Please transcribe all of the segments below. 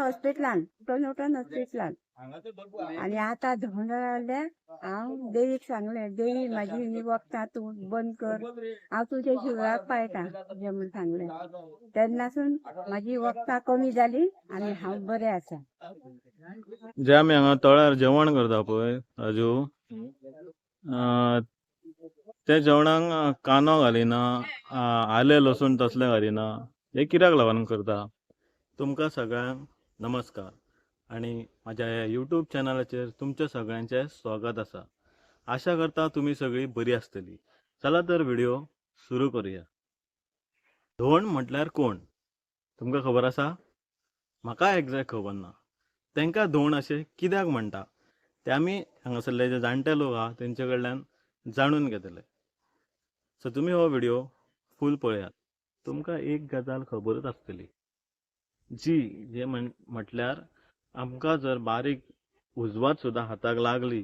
हॉस्पिटलान उठोन उठोन हॉस्पिटलान आनी आतां धोंड जाल्यार हांव देवीक सांगलें देवी म्हाजी ही वखदां तूं बंद कर. हांव तुजे शिवराक पाळटा जे म्हूण सांगलें. तेन्नासून म्हाजी वखदां कमी जाली आनी हांव बरें आसा जे आमी हांगा तळ्यार जेवण करता पळय राजू. ते जेवणाक कांदो घालिना आले लसूण तसले घालिना. हे कित्याक लागून करता. तुमकां सगळ्यांक नमस्कार. आनी म्हाज्या ह्या यूट्यूब चॅनलाचेर तुमच्या सगळ्यांचें स्वागत आसा आशा करता तुमी सगळीं बरीं आसतलीं चला तर व्हिडिओ सुरू करुया. धोंड म्हटल्यार कोण? तुमकां खबर आसा म्हाका एक्झॅक्ट खबर ना. तांकां धोंड अशें कित्याक म्हणटा? ते आमी हांगासरले जे जाणटे लोक आहा तेंचे कडल्यान जाणून घेतले. सो तुमी हो व्हिडिओ फूल पळयात. तुमकां एक गजाल खबरच आसतली. जी जे म्हण म्हटल्यार आमकां जर बारीक उजवात सुद्दां हाताक लागली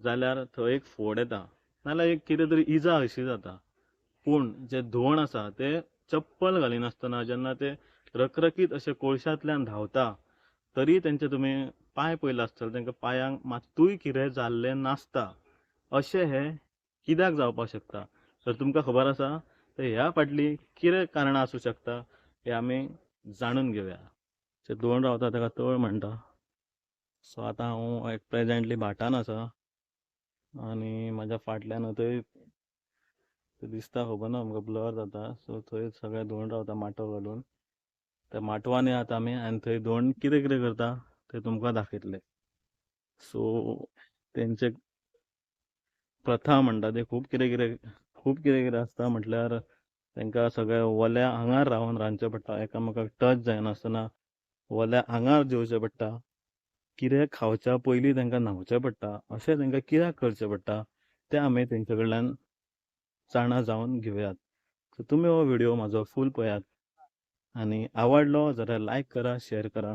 जाल्यार थंय एक फोड येता. नाल्यार एक कितें तरी इजा अशी जाता. पूण जे धुवण आसा ते चप्पल घालिनासतना जेन्ना ते रखरखीत अशे कोळशांतल्यान धांवता तरी तेंचे तुमी पांय पयले आसतले तेंकां पांयांक मात्तूय कितें जाल्लें नासता. अशें हें कित्याक जावपाक शकता? तर तुमकां खबर आसा तर ह्या फाटली कितें कारणां आसूं शकता हे आमी जाणून घेवया जे धोंड रावता ताका तळ म्हणटा सो आतां हांव एक प्रेजेंटली भाटान आसा आनी म्हाज्या फाटल्यान थंय दिसता हो खबर ना आमकां ब्लर जाता. सो थंय सगळे धोंड रावता माटो घालून. त्या माटवान येतात आमी आनी थंय धोंड कितें कितें करता तें तुमकां दाखयतलें. सो तेंचे प्रथा म्हणटा ते खूब कितें कितें खूब कितें कितें आसता म्हटल्यार तेंकां सगळ्या ओल्या आंगार रावन रांदचें पडटा एकामेकाक टच जायनासतना ओल्या आंगार जेवचें पडटा कितें खावच्या पयलीं तेंकां न्हांवचें पडटा अशें तेंकां कित्याक करचें पडटा तें आमी तेंचे कडल्यान जाणा जावन घेवयात सो तुमी हो व्हिडिओ म्हाजो फूल पळयात आनी आवडलो जाल्यार लायक करा शेअर करा.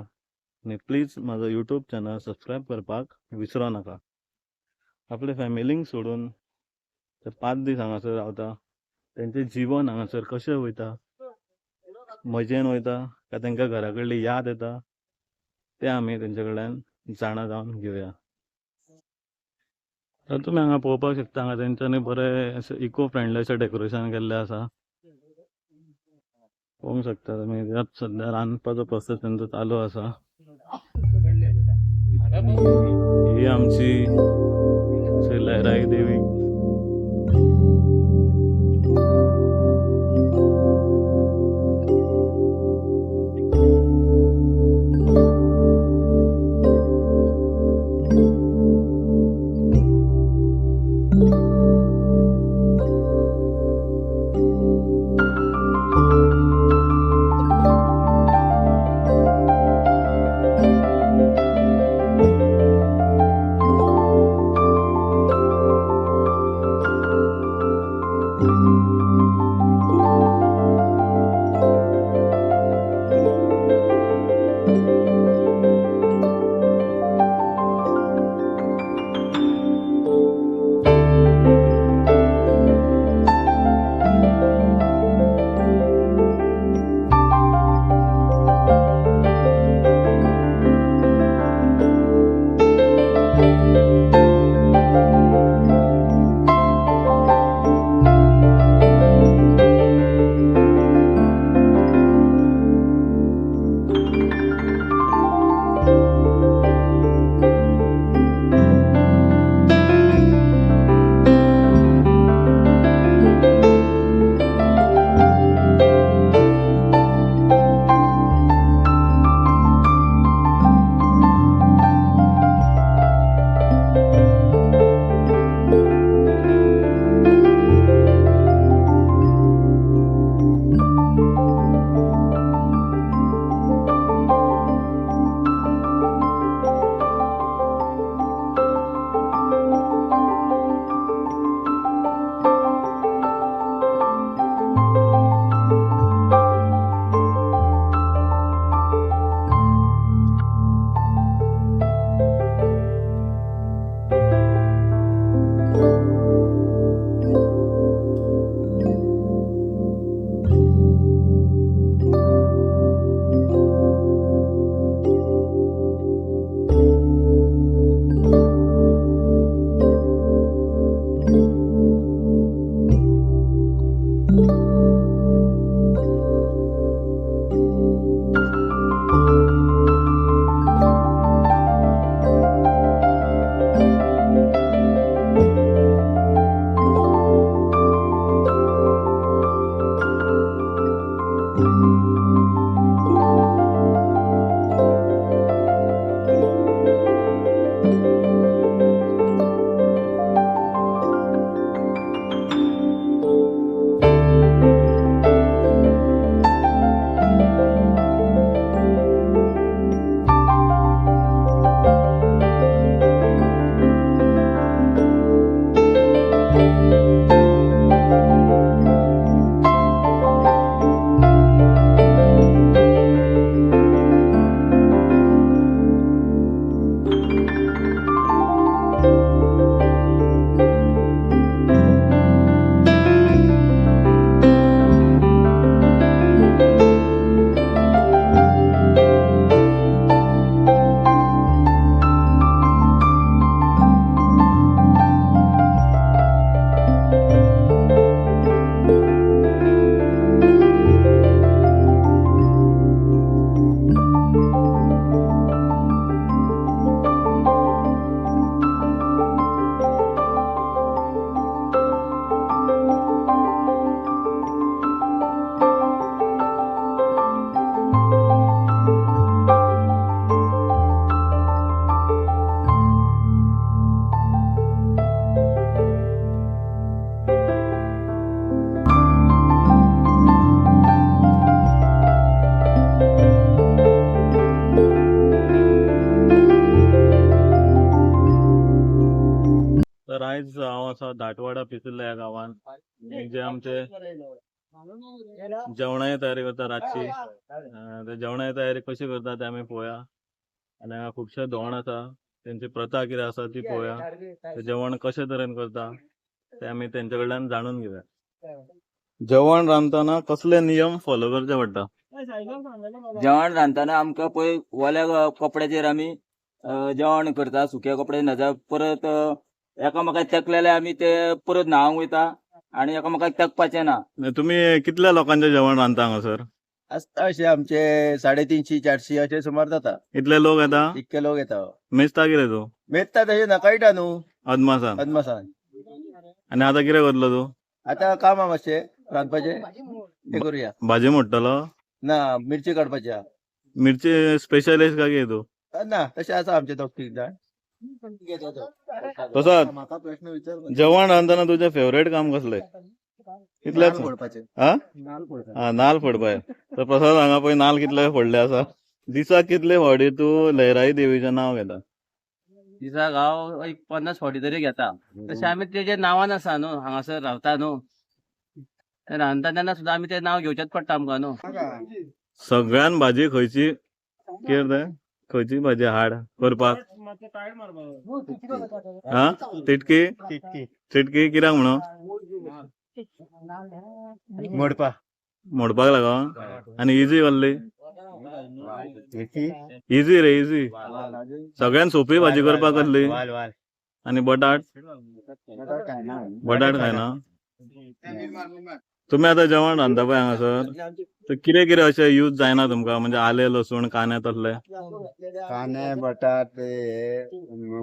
आनी प्लीज म्हाजो यूट्यूब चॅनल सबस्क्रायब करपाक विसरो नाका. आपले फॅमिलींक सोडून तर पांच दीस हांगासर रावता त्यांचे जिवन हांगासर कशें वयता मजेन वयता काय तांकां घरा कडली याद येता? तें आमी तेंचे कडल्यान जाणा जावन घेवया तर तुमी हांगा पळोवपाक शकता हांगा तेंच्यांनी बरें अशें इको फ्रेंडली अशें डेकोरेशन केल्लें आसा पळोवंक शकता तुमी सद्या रांदपाचो प्रोसेस तेंचो चालू आसा ही आमची श्री लहराई देवी. पिसुल्ल्या ह्या गांवान जे आमचे जेवणाची तयारी करता रातची ते जेवणाची तयारी कशी करता ते आमी पळोवया आनी हांगा खुबशे धोंड आसा तेंची प्रथा कितें आसा ती पळोवया ते जेवण कशे तरेन करता ते आमी तेंचे कडल्यान जाणून घेवया जेवण रांदतना कसले नियम फॉलो करचे पडटा जेवण रांदतना आमकां पळय ओल्या कपड्याचेर आमी जेवण करता सुके कपडे न्हय परत एकामेकाक तेकलेले आमी ते परत न्हावंक वयता आनी एकामेकाक तेकपाचें ना. तुम्ही कितल्या लोकांचे जेवण रांदता हांगासर आसता अशे आमचे साडेतीनशी चारशी अशे सुमार जाता. इतले लोक येता? इतके लोक येता मेजता कितें तू? मेत्ता तशे ना कळटा न्हू अदमासान अदमासान आनी आतां कितें करतलो तू? आता काम आहा मातशे रांदपाचे. हे करूया. भाजी मोडटलो ना मिरची काडपाची आहा. मिरची स्पेशलिस्ट काय तू? ना तशे आसा आमचे दोग तीग जाण. म्हाका प्रश्न विचार जेवण रांदतना तुजें फेवरेट काम कसलें? इतलेंच फोडपाचे. हा? नाल फोडपाचे. हा नाल फोडपाय तर प्रसाद हांगा पळय नाल कितले फोडले आसा दिसाक कितले फावटी तू लहराई देवीचें नांव घेता? दिसाक हांव एक पन्नास फावटी तरी घेता. तशें आमी तेजे नांवान आसा न्हू हांगासर रावता न्हू. ते रांदता तेन्ना सुद्दां आमी तें नांव घेवचेंच पडटा आमकां न्हू. सगळ्यान भाजी खंयची? कितें खंयची भाजी? हाड. करपाक. हा तिटकी तिटकी कित्याक म्हणून? मोडपा. मोडपाक लागून आनी इजी कसली इजी? रे इजी. सगळ्यान सोपी भाजी करपाक कसली? वाल वाल आनी बटाट? बटाट खायना तुमी आतां जेवण रांदता पळय हांगासर तर कितें कितें अशें यूज जायना तुमकां? म्हणजे आले लसूण कांदे तसले? कांदे बटाट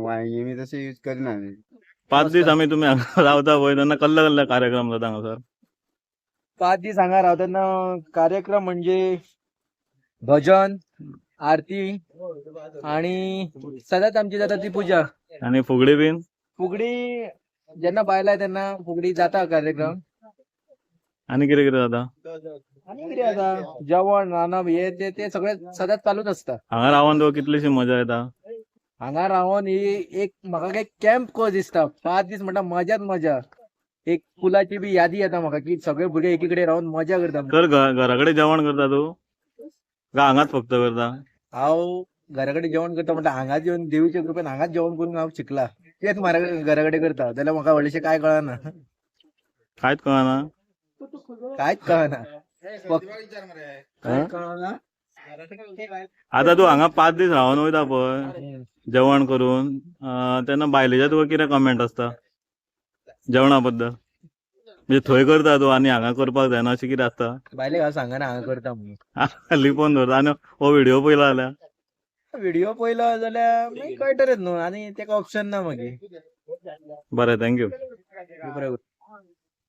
वांयगी बी तशे यूज करिना पांच दीस आमी तुमी हांगा रावता पळय तेन्ना कसले कसले कार्यक्रम जाता हांगासर पाच दीस हांगा रावतना कार्यक्रम म्हणजे भजन आरती आणि सदांच आमची जाता ती पुजा. आनी फुगडी बीन? फुगडी जेन्ना बायला तेन्ना फुगडी जाता कार्यक्रम? आनी कितें कितें जाता आणि कितें आसा जेवण रांदप हे ते ते सगळे सदांच चालूच आसता हांगा रावन तुका कितलीशी मजा येता हांगा रावून ही एक म्हाका एक कॅम्प को दिसता. पाच दीस म्हणटा मजाच मजा एक फुलाची बी यादी येता म्हाका की सगळे भुरगे एकीकडे रावून मजा करता. तर घरा कडेन जेवण करता तू? काय हांगाच फक्त करता? हांव घरा कडेन जेवण करता म्हणटा हांगा येवन देवीच्या कृपेन हांगाच जेवण करून हांव शिकला. तेच म्हाका घरा कडेन करता जाल्यार म्हाका व्हडलेशें काय कळना. कांयच कळना. कांयच कळना? आतां तू हांगा पांच दीस रावन वयता पळय जेवण करून. तेन्ना बायलेचे तुका कितें कमेंट आसता जेवणा बद्दल म्हणजे थंय करता तू आनी हांगा करपाक जायना अशें कितें आसता बायलेक हांव सांगना हांगा करता म्हणून. लिपोवन धरता आनी हो व्हिडिओ पयलो जाल्यार व्हिडिओ पयलो जाल्यार मागीर कळटलेच न्हू आनी तेका ऑप्शन ना मागीर बरें थँक्यू बरें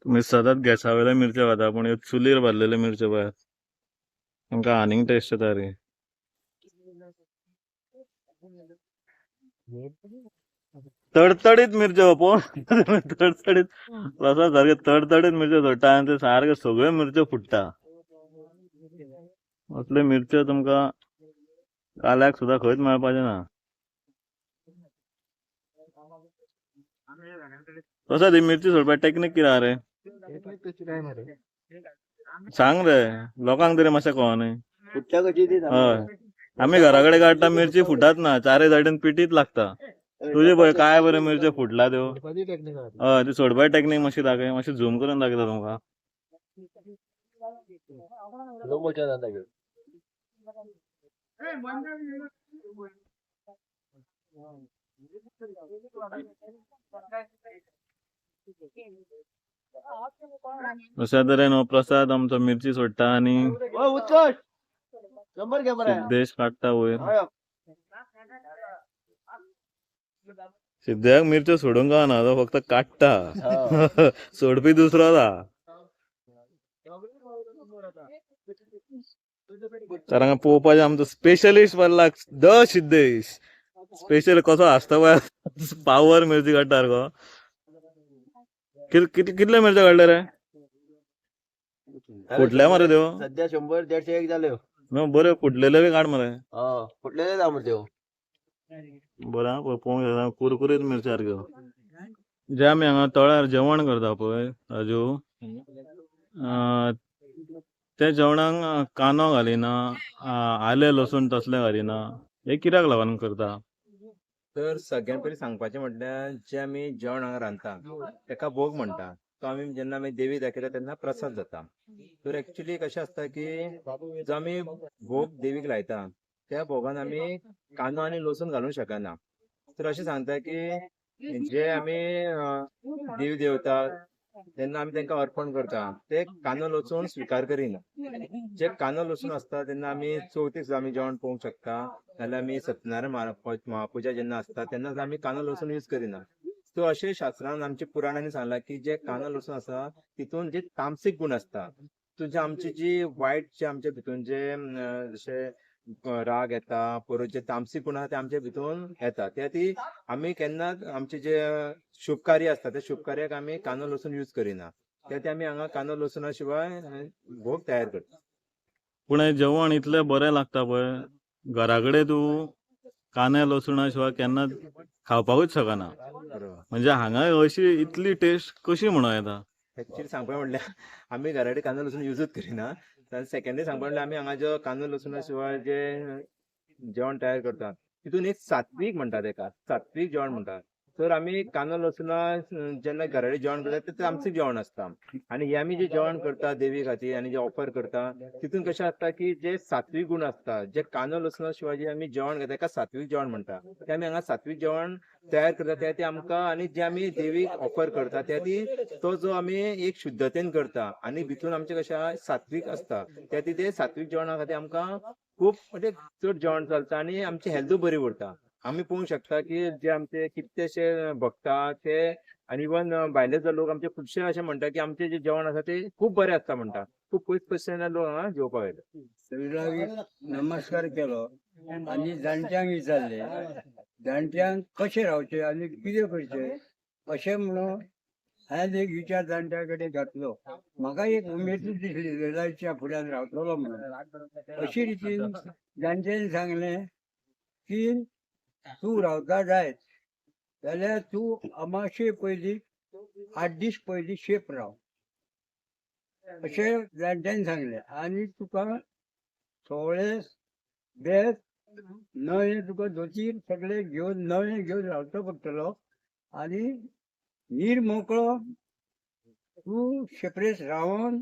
तुम्ही सतत गॅसा वयल्या मिरच्यो खाता पूण ह्यो चुलीर भाजलेल्यो मिरच्यो पळयात आमकां आनीक टेस्ट येता रे तडतडीत मिरच्यो पळोवन तडतडीत प्रसाद सारखे तडतडीत मिरच्यो सोडटा आनी ते सारके सगळ्यो मिरच्यो फुट्टा असल्यो मिरच्यो तुमकां काल्याक सुद्दां खंयच मेळपाचे ना. प्रसाद ही मिरची सोडपाक टेक्नीक कितें आहा रे? सांग रे. लोकांक तरी मातशें कळो न्ही कुठच्या कशी ती हय. आमी घरा कडेन काडटा मिरची फुटात ना. चारय सायडीन पिटीत लागता. तुझे पळय काय बऱ्यो मिरच्यो फुटला त्यो? हय ती सोडपाची टेक्नीक मातशी दाखय. मातशी झूम करून दाखयता तुमकां. अशा तरेन हो प्रसाद आमचो मिरची सोडटा आनी सिद्धेश काडटा वयर. सिद्ध्याक मिरच्यो सोडूंक गावना तो फक्त काडटा सोडपी दुसरो आसा तर हांगा पळोवपाचें आमचो स्पेशलिस्ट वारला द सिद्धेश. स्पेशल कसो आसता पळय पावर मिरची काडटा सारको कित- कित- कितले मिरच्यो काडले रे फुटल्या मरे त्यो सध्या शंभर देडशे एक जाल्यो बऱ्यो फुटलेल्यो बी काड मरे. फुटलेले जा मरे त्यो बरं हा, पळोवंक शकता कुरकुरीत मिरची सारक्यो जे आमी हांगा तळ्यार जेवण करता पळय राजू. त्या जेवणाक कांदो घालिना अं, आले लसूण तसले घालिना. हे कित्याक लागून करता? तर सगळ्यात पयलीं सांगपाचें म्हटल्यार जे आमी जेवण हांगा रांदता तेका भोग म्हणटा. तो आमी जेन्ना आमी देवी दाखयता तेन्ना प्रसाद जाता. तर एक्चुली कशें आसता की जो आमी भोग देवीक लायता त्या भोगान आमी कांदो आनी लसूण घालूंक शकना. तर अशें सांगता की जे आमी अं, देवी देवता तेन्ना आमी तांकां अर्पण करता. ते कानो लसूण स्विकार करिना. जे कानो लसूण आसता तेन्ना आमी चवथीक सुद्दां आमी जेवण पळोवंक शकता. नाल्यार आमी सत्यनारायण महा- महापुजा जेन्ना आसता तेन्ना आमी कानो लसूण यूज करिना. सो अशें शास्त्रान आमच्या पुराणांनी सांगला की जे कानो लसूण आसा तितून जे तामसीक गुण आसता तुझे आमची जी वायट जे आमच्या भितून जे अं, राग येता परत जे तामसीक गुण आसा ते आमच्या भितून येता त्या ती आमी केन्नाच आमचे जे शुभ कार्य आसता त्या शुभ कार्याक आमी कांदो लसूण यूज करिना. त्या ते आमी हांगा कांदो लसुणा शिवाय भोग तयार करता. पूण हे जेवण इतलें बरें लागता पळय. घरा कडेन तूं कांदे लसुणा शिवाय केन्नाच खावपाकूच शकना. म्हणजे हांगा अशी इतली टेस्ट कशी म्हणून येता? एक्चुअली सांगपा म्हणल्यार आमी घरा कडेन कांदो लसूण यूजच करिना. सेकंडरी सांगपा म्हणल्यार आमी हांगा जो कांदो लसुणा शिवाय जे जेवण तयार करतात तितून एक सात्वीक म्हणटा तेका सात्वीक जेवण म्हणटात तर आमी कांदो लसुणा जेन्ना घरा कडेन जेवण करतात ते आमचं जेवण आसता आनी हे आमी जे जेवण करता देवी खातीर आनी जे ऑफर करता तितून कशें आसता की जे सात्वीक गुण आसता जे कांदो लसुणा शिवाय जे आमी जेवण घेता तेका सात्वीक जेवण म्हणटा ते आमी हांगा सात्वीक जेवण तयार करता त्या ती आमकां आनी जे आमी देवीक ऑफर करता त्या ती तो जो आमी एक शुद्धतेन करता आनी भितून आमचे कशें आहा सात्वीक आसता त्या ती ते सात्वीक जेवणा खातीर आमकां खूब म्हणजे चड जेवण चलता आनी आमची हेल्थूय बरी उरता. आमी पळोवंक शकता की जे आमचे कितलेशे भक्त ते आनी इवन भायले लोक आमचे खुबशे अशें म्हणटा की आमचे जे जेवण आसा ते खूब बरें आसता म्हणटा खूब पयस पयसच्यान लोक हांगा जेवपाक येता नमस्कार केलो आनी जाणट्यांक विचारले. जाणट्यांक कशें रावचे आनी कितें करचें? अशें म्हणून हांवें एक विचार जाणट्या कडेन घातलो. म्हाका एक उमेद दिसली वेलायच्या फुड्यान रावतलो म्हणून. अशी रितीन जाणट्यांनी सांगलें की तूं रावता जायत जाल्यार तूं अमाशे पयलीं आठ दीस पयलीं शेप राव. अशें जाणट्यांनी सांगलें. आनी तुका सोळे बेत नवे तुका दोतीर सगळे घेवन नवे घेवन रावचो पडटलो आनी नीर मोकळो तूं शेपरेस रावन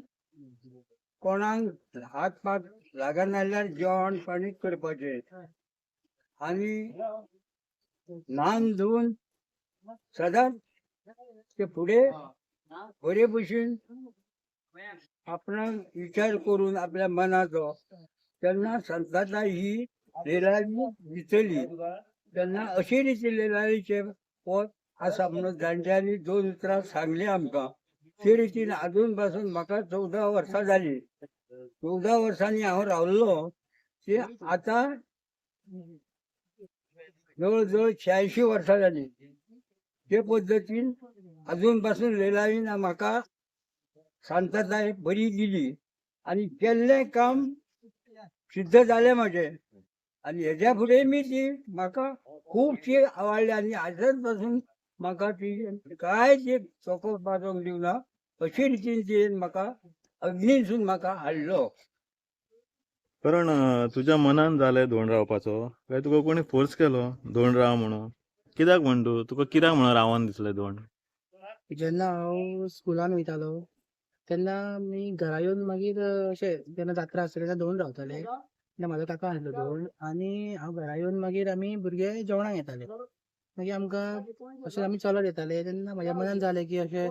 कोणाक हात पात लागना जाल्यार जेवण पाणी करपाचें. आनी न्हावन धुवन सदांच ते फुडें बरे भशेन आपणाक विचार करून आपल्या मनाचो तेन्ना संताचा ही लिलावी दितली तेन्ना अशी रिती लिलावीचे पद आसा म्हणून जाणट्यांनी दोन उतरां सांगली आमकां. ते रितीन अजून पासून म्हाका चवदा वर्सां जाली चवदा वर्सांनी हांव रावल्लो ते आतां जवळ जवळ शहाऐंशी वर्सां जाली ते पद्दतीन अजून पासून लिलावीन म्हाका शांतताय बरी दिली. आणि केल्लें काम सिद्ध जालें म्हाजें आनी हेज्या फुडें मी ती म्हाका खुबशी आवडली आनी आजच पासून म्हाका ती कांयच एक चोको पासून दिवना अशी रितीन तिणेन म्हाका अग्नीसून म्हाका हाडलो. कारण तुज्या मनान जालें धोंड रावपाचो. काय तुका कोणी फोर्स केलो? धोंड राव म्हणून. कित्याक म्हण तूं तुका कित्याक म्हणून रावन दिसलें धोंड? जेन्ना हांव स्कुलान वयतालो तेन्ना मी घरा येवन मागीर अशें जेन्ना जात्रा आसली तेन्ना धोंड रावताले. तेन्ना म्हाजो काका आसलो धोंड. आनी हांव घरा येवन मागीर आमी भुरगे जेवणाक येताले. मागीर आमकां अशें आमी चलत येताले. तेन्ना म्हाज्या मनान जालें की अशें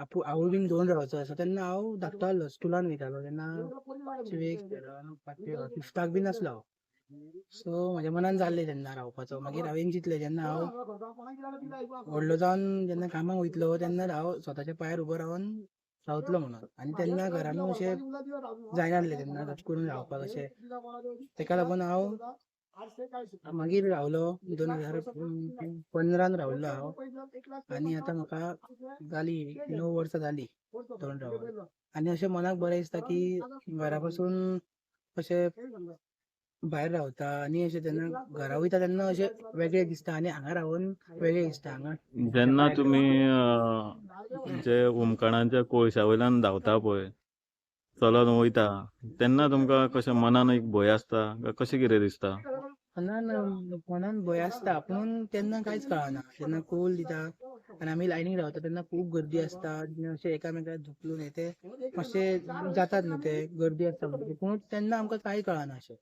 आपूण हांवूय बीन धोंड रावचो असो. तेन्ना हांव धाकटो स्कुलान वयतालो तेन्ना फिफ्ताक बीन आसलो हांव सो म्हाज्या मनान जाल्लें तेन्ना रावपाचो. मागीर हांवें चिंतलें जेन्ना हांव व्हडलो जावन जेन्ना कामाक वयतलो तेन्ना हांव स्वताच्या पांयार उबो रावन रावतलो म्हणून. आनी तेन्ना घरान अशें जायनासलें तेन्ना करून रावपाक अशें तेका लागून हांव मागीर रावलो दोन हजार पंदरान रावल्लो हांव आनी आतां म्हाका जाली णव वर्सां जाली दोन रावन आनी अशें मनाक बरें दिसता की घरा पासून अशें भायर रावता आनी अशें तेन्ना घरा वयता तेन्ना अशें वेगळें दिसता आनी हांगा रावून वेगळें दिसता. हांगा जेन्ना तुमी जे हुमकणांच्या कोळशा वयल्यान धांवता पळय चलत वयता तेन्ना तुमकां कशें मनान एक भंय आसता कशें कितें दिसता? मनान कोणान भंय आसता पूण तेन्ना कांयच कळना. तेन्ना कौल दिता. आनी आमी लायनीक रावता तेन्ना खूब गर्दी आसता अशें एकामेकाक धुकलून हे ते मातशें जातात न्हू ते गर्दी आसता म्हणटकीर पूण तेन्ना आमकां कांय कळना अशें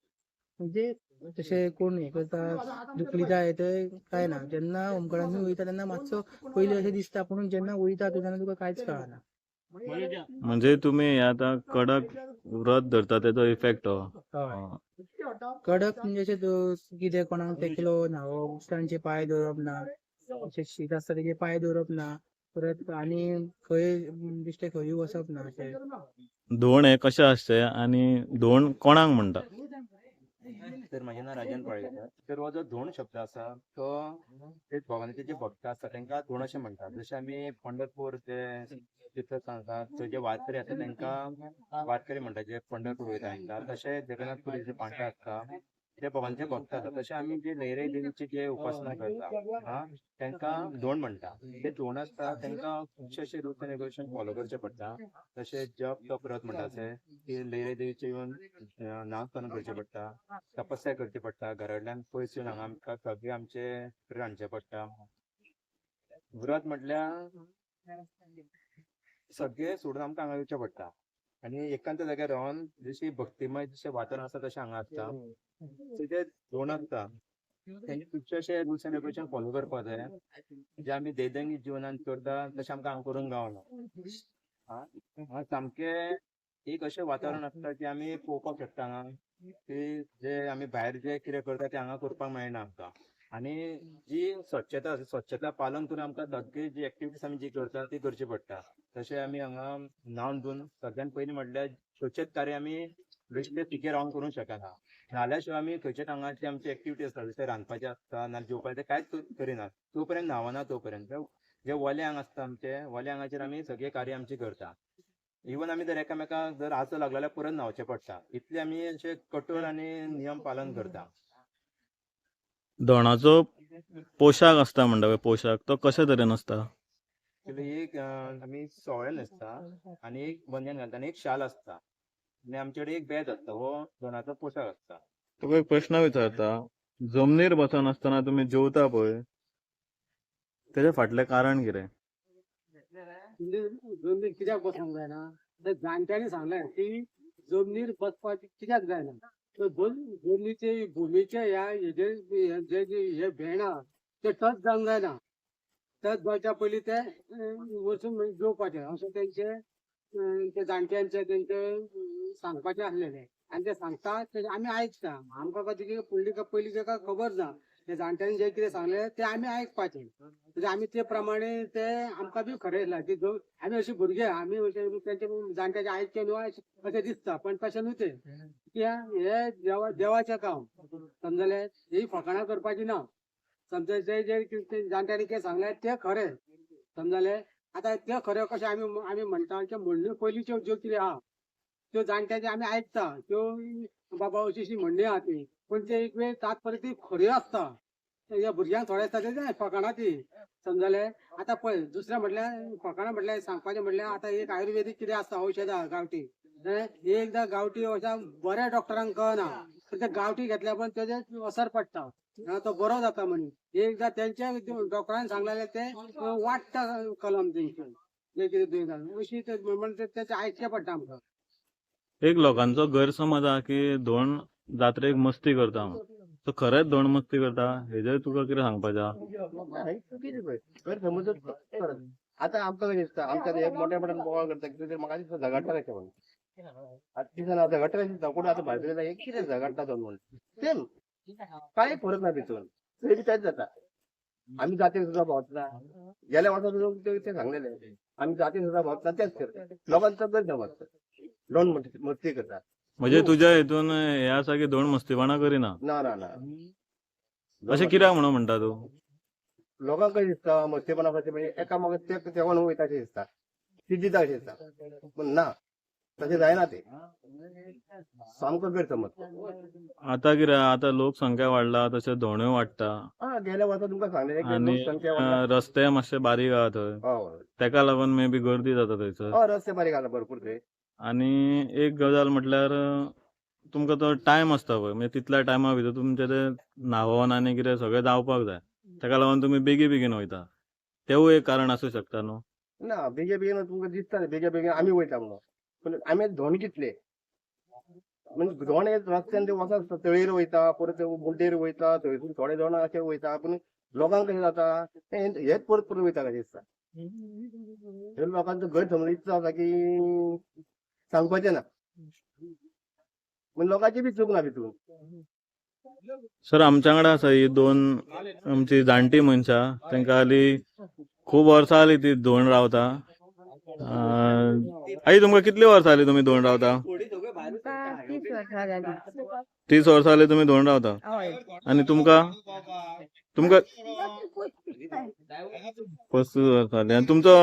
म्हणजे तशें कोण हें करता दुखलिता हे ते कांय ना. जेन्ना होमकडांतून वयता तेन्ना मातसो पयलीं अशें दिसता पूण जेन्ना वयता तेन्ना तुका कांयच कळना. म्हणजे तुमी हे आतां कडक व्रत धरता तेजो इफेक्ट हो. कडक म्हणजे अशें तो कितें कोणाक तेकलो न्हावप उश्टांचे पांय दवरप ना अशें शीत आसता तेजे पांय दवरप ना परत आनी खंय बेश्टे खंयी वचप ना अशें धोंड हे कशें आसचें आनी धोंड कोणाक म्हणटा तर माझे नाव राजन पाळयेकर तर हो जो धोंड शब्द आसा तो ते भगवानाचे जे भक्त आसा तांकां धोंड अशें म्हणटात जशें आमी पंढरपूर ते तीर्थ सांगतात थंय जे वारकरी आसा तांकां वारकरी म्हणटात जे पंढरपूर वयता तशें जगन्नाथपुरी जे पांठे आसता ते भगवानचे भक्त आसा तशें आमी जे लयराई देवीची जे उपासना करता हा तांकां धोंड म्हणटा ते धोंड आसता तांकां खुबशे अशे रुल्स एंड रेग्युलेशन फॉलो करचे पडटा तशें जप तप व्रत म्हणटा ते लयराई देवीचे येवन अं, नाम स्मरण करचें पडटा तपस्या करची पडटा घराकडल्यान पयस येवन हांगा आमकां सगळे आमचे हाडचे पडटा व्रत म्हटल्यार सगळे सोडून आमकां हांगा येवचें पडटा आनी एकांत जाग्यार रावन जशी भक्तिमय जशें वातावरण आसा तशें हांगा आसता तेजे दोन आसता तेंचे खुबशे अशे रुल्स एंड रेग्युलेशन फॉलो करपा जाय जे आमी दैनंदीन जिवनांत करता तशें आमकां हांगा करूंक गावना सामकें एक अशें वातावरण आसता की आमी पळोवपाक शकता हांगा की जे आमी भायर जे कितें करता ते हांगा करपाक मेळना आमकां आनी जी स्वच्छता स्वच्छता पालन करून आमकां सगळी जी एक्टिविटीज आमी जी करता ती करची पडटा. तशें आमी हांगा न्हावन धुवन सगळ्यान पयलीं म्हटल्यार स्वच्छत कार्य आमी बेश्टे पिके रावन करूंक शकना. नाल्या शिवाय आमी खंयचेच हांगाची आमची एक्टिविटी आसता जशें रांदपाचें आसता ना जेवपाचें कांयच करिनात तो पर्यंत न्हावना तो पर्यंत जे वले हांग आसता आमचे वले हांगाचेर आमी सगळे कार्य आमची करता. इवन आमी जर एकामेकांक जर आसो लागलो जाल्यार परत न्हांवचें पडटा. इतले आमी अशे कठोर आनी नियम पालन करता. धोंडाचो पोशाक आसता म्हणटा पळय पोशाक तो कशे तरेन आसता? एक आमी सवळे न्हेसता आनी एक बनियान घालता आनी एक शाल आसता. आनी आमचे कडेन एक बॅग आसता हो दोनाचो पोशाक आसता. तुका एक प्रश्न विचारता जमनीर बसून आसतना तुमी जेवता पळय तेजे फाटलें कारण कितें? जमनीर कित्याक बसोंक जायना? जाणट्यांनी सांगलें की जमनीर बसपाची कित्याक जायना? भुमीचे ह्या या जे हे भेण आहा, ते टच जावंक जायना टच जावच्या पयलीं ते वचून जेवपाचे अशें तेंचे ते जाणट्यांचे तेंचे सांगपाचें आसलेलें आनी ते सांगता ते आमी आयकता आमकां कधी फुडली पयलीं तेका खबर ना ते जाणट्यांनी जे कितें सांगलें ते आमी आयकपाचें म्हणजे आमी ते प्रमाणे ते आमकां बी खरें की जो आमी अशी भुरगे आमी म्हणजे त्यांचे तेंचे जाणट्याचे आयकचे न्हू अशें दिसता पण तशें न्हू ते कित्याक हे देवा देवाचें काम. समजले ही फकाणां करपाची ना समजा जे जे जाणट्यांनी कितें सांगलें तें खरें. समजले आतां तें खरें कशें आमी आमी म्हणटा की म्हणण्यो पयलींच्यो ज्यो कितें आहा त्यो जाणट्याचे आमी आयकता त्यो बाबा अशी अशी म्हणणी आहा ती पण ते एक वेळ तात्पर्य ती खऱ्यो आसता ह्या भुरग्यांक थोडे आसता ते फकाणां ती. समजाले आतां पळय दुसरें म्हटल्यार फकाणां म्हटल्यार सांगपाचें म्हटल्यार आतां एक आयुर्वेदीक कितें आसता औषधां गांवठी. एकदां गांवठी औषधां बऱ्या डॉक्टरांक कळना. पण ते गांवठी घेतल्या पण तेजे असर पडटा तो बरो जाता म्हणून एकदां तेंच्या डॉक्टरान सांगलेले ते वाडटा कलम तेंचे जे कितें दुयेंसां अशी म्हणजे तेचे आयकचें पडटा आमकां एक लोकांचो गैरसमज आहा की धोंड जात्रेक मस्ती करता म्हणून. तो खरेंच धोंड मस्ती करता? हेजेर तुका कितें सांगपाचें आहा समज आतां आमकां कशें दिसता? आमच्या एक मोठ्या मोठ्यान बोवाळ करता कितें म्हाका दिसता झगडटा अशें म्हणून आतां दिसना झगडटा अशें दिसता. कोण आतां भायर येता एक कितें झगडटा तो म्हणून सेम. कांय फरक ना भितून थंय बी जाता. आमी जातीर सुद्दां भोंवतना गेल्या वर्सा लोक ते सांगलेले. आमी जातीर सुद्दां भोंवतना तेच करता. लोकांचो गैर समज दोन मस्ती करता म्हणजे तुज्या हितून हे आसा की धोंड मस्तीपणां करिना. ना ना ना. अशें कित्याक म्हणून म्हणटा तूं. लोकांक कशें दिसता मस्तीपणा कशें म्हणजे एकामेकाक ते तेवून वयता अशें दिसता ती दिता अशें दिसता पूण ना तशें जायना ते. सामको गैरसमज? आता कितें आता लोकसंख्या वाडला तशें धोंड्यो वाडटा गेल्या वर्सा तुमकां सांगलें की आनी लोकसंख्या अ, वाडला. रस्ते मातशे बारीक आहा थंय हय तेका लागून मे बी गर्दी जाता थंयसर हय रस्ते बारीक आसा भरपूर ते. आनी एक गजाल म्हटल्यार तुमकां तो टायम आसता पळय म्हणजे तितल्या टायमा भितर तुमचें तें न्हावून आनी कितें सगळें जावपाक जाय. तेका लागून तुमी बेगी बेगीन वयता. तेवूय एक कारण आसूं शकता न्हू? ना बेगे बेगीन तुमकां दिसता बेगे बेगीन आमी वयता म्हणून. पूण आमी धोंड कितले? म्हणजे धोंड हे रस्त्यान ते वचत तळेर वयता परत मुड्डेर वयता थंयसून थोडे जाण अशे वयता पूण लोकांक कशें जाता ते हेच परत परत वयता कशें दिसता? हे लोकांचो गैरसमज इतलो आसा की सांगपाचें ना. लोकांची बी चूक ना भितून सर आमच्या वांगडा आसा ही दोन आमची जाणटी मनशां तांकां हाली खूब वर्सां जालीं ती धोंड रावता. आई तुमकां कितली वर्सां जालीं तुमी धोंड रावता? तीस वर्सां जालीं तुमी धोंड रावता. आनी तुमकां? तुमकां पस्तीस वर्सां जालीं आनी तुमचो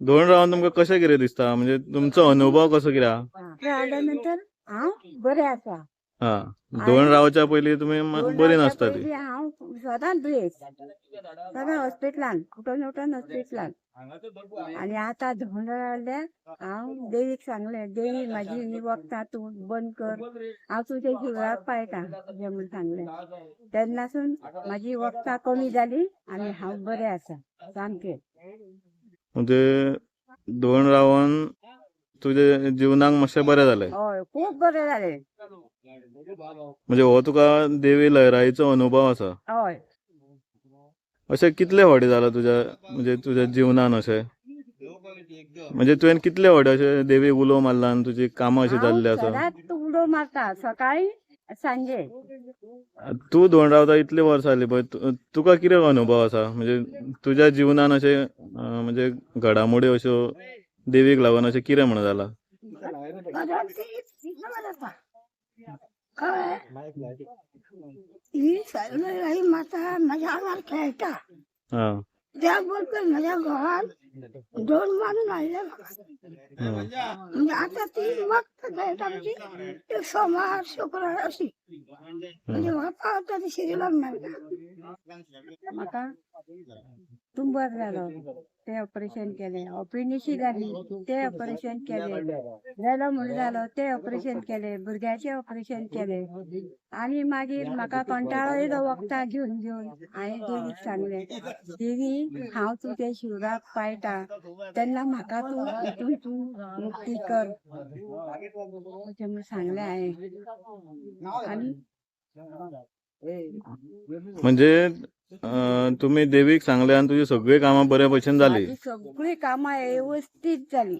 धोंड रावन तुमकां कशें कितें दिसता? म्हणजे तुमचो अनुभव कसो कितें आहा रावल्या नंतर हांव बरें आसा हा धोंड रावच्या पयलीं तुमी म- दोन बरी वर्सां नासताली पयलीं हांव सदांच दुयेंस. सदां हॉस्पिटलान उठोन उठोन हॉस्पिटलान. आनी आतां धोंड रावल्या हांव देवीक सांगलें देवी ही वखदां तूं बंद कर. हांव तुजे शिवराक पायता अशें म्हूण सांगलें तेन्नासून म्हाजी वखदां कमी जाली आनी हांव बरें आसा सामकें म्हणजे धोंड रावन तुजे जिवनाक मातशें बरें जालें हय खूब बरें जालें म्हणजे हो तुका देवी लहराईचो अनुभव आसा हय. अशें कितले फावटी जाला तुज्या म्हणजे तुज्या जिवनान अशें म्हणजे तुवें कितले फावटी अशें देवीक उलो मारला आनी तुजी कामां अशी जाल्ली हांव आसा सदांच उडो मारता. सकाळी सांजे. तूं धोंड रावता इतली वर्सां जाली पळय तु- तुका कितें अनुभव आसा म्हणजे तुज्या जिवनान अशें म्हणजे घडामोडी अश्यो देवीक लागून अशें कितें म्हण जाला ही सर्व माता माझ्या अंगावर खेळटा हा. त्याबद्दल माझ्या घरात दोन माणूस राहिले म्हणजे आता ती मग आमची एक सोमवार शुक्रवार अशी. म्हणजे म्हाका होता ती शिरिलाक मेळटा म्हाका तुंबर जालो ते ऑपरेशन केलें. ऑपरेनिशी जाली ते ऑपरेशन केलें. जालो म्हण जालो ते ऑपरेशन केलें. भुरग्याचें ऑपरेशन केलें. आनी मागीर म्हाका कंटाळो येयलो वखदां घेवन घेवन हांवें देवीक सांगलें देवी हांव तुजे शिवराक पायता तेन्ना म्हाका तूं हितून तूं मुक्ती कर. अशें म्हूण सांगलें हांवें आनी म्हणजे अं, तुमी देवीक सांगलें आनी तुजी सगळीं कामां बरे भशेन जाली म्हाजी सगळीं कामां वेवस्थीत जाली